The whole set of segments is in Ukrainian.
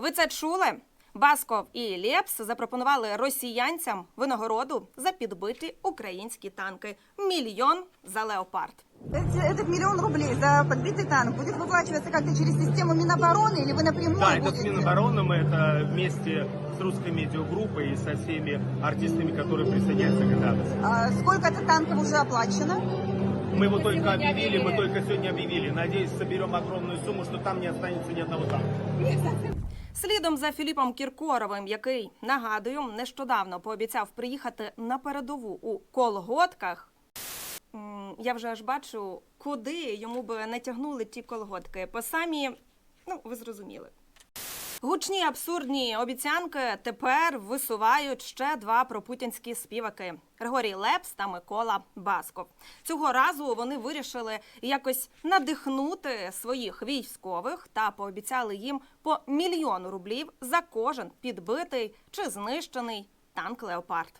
Ви це чули? Басков і Лєпс запропонували росіянцям винагороду за підбиті українські танки. Мільйон за леопард. Эти- Этот миллион рублей за подбитый танк будет выплачиваться как-то через систему Минобороны или вы напрямую Да, это с будете? Минобороны, мы это вместе с русской медиагруппой и со всеми артистами, которые присоединяются к этой А Сколько-то танков уже оплачено? Мы его только объявили, мы только сегодня объявили. Надеюсь, соберем огромную сумму, что там не останется ни одного танка. Слідом за Філіпом Кіркоровим, який нагадую, нещодавно пообіцяв приїхати на передову у колготках. Я вже аж бачу, куди йому би натягнули ті колготки. По самі, ну ви зрозуміли. Гучні абсурдні обіцянки тепер висувають ще два пропутінські співаки Григорій Лепс та Микола Басков. Цього разу вони вирішили якось надихнути своїх військових та пообіцяли їм по мільйону рублів за кожен підбитий чи знищений танк Леопард.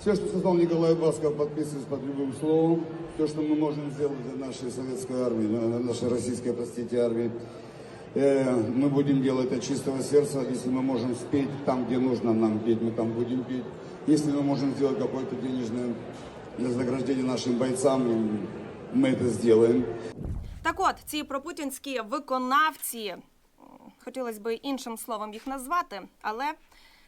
Все, что сказал Николай Басков, подписываюсь под любым словом. То, что мы можем сделать для нашей советской армии, на- нашей российской, простите, армии, э, мы будем делать от чистого сердца. Если мы можем спеть там, где нужно нам петь, мы там будем петь. Если мы можем сделать какое-то денежное вознаграждение нашим бойцам, мы это сделаем. Так от, ці пропутінські виконавці, м, хотілося б іншим словом їх назвати, але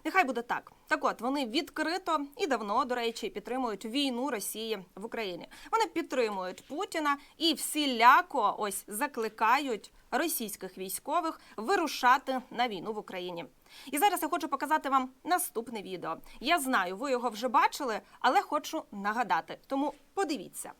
нехай буде так. Так от, вони відкрито і давно, до речі, підтримують війну Росії в Україні. Вони підтримують Путіна і всіляко ось закликають російських військових вирушати на війну в Україні. І зараз я хочу показати вам наступне відео. Я знаю, ви його вже бачили, але хочу нагадати. Тому подивіться.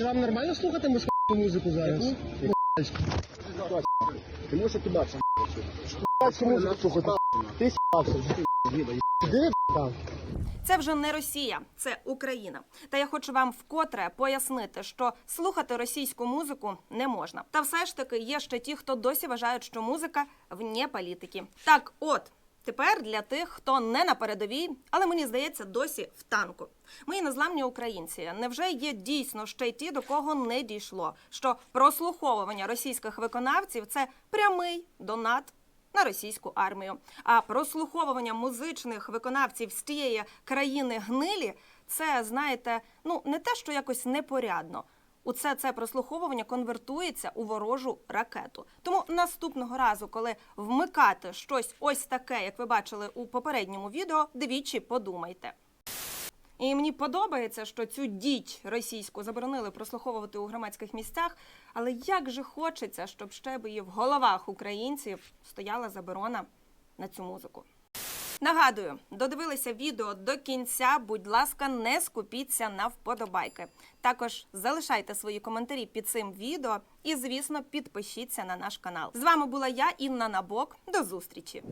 Це вам нормально слухати московську музику зараз? Ти можеш отібатися, Московську музику слухати. Ти с**ався. Іди там. Це вже не Росія, це Україна. Та я хочу вам вкотре пояснити, що слухати російську музику не можна. Та все ж таки є ще ті, хто досі вважають, що музика вне політики. Так, от. Тепер для тих, хто не на передовій, але мені здається, досі в танку. Мої незламні українці. Невже є дійсно ще й ті, до кого не дійшло? Що прослуховування російських виконавців це прямий донат на російську армію. А прослуховування музичних виконавців з тієї країни гнилі це, знаєте, ну не те, що якось непорядно. Усе це прослуховування конвертується у ворожу ракету. Тому наступного разу, коли вмикати щось ось таке, як ви бачили у попередньому відео, двічі подумайте. І мені подобається, що цю діть російську заборонили прослуховувати у громадських місцях. Але як же хочеться, щоб ще б і в головах українців стояла заборона на цю музику. Нагадую, додивилися відео до кінця. Будь ласка, не скупіться на вподобайки. Також залишайте свої коментарі під цим відео і, звісно, підпишіться на наш канал. З вами була я, Інна Набок. До зустрічі!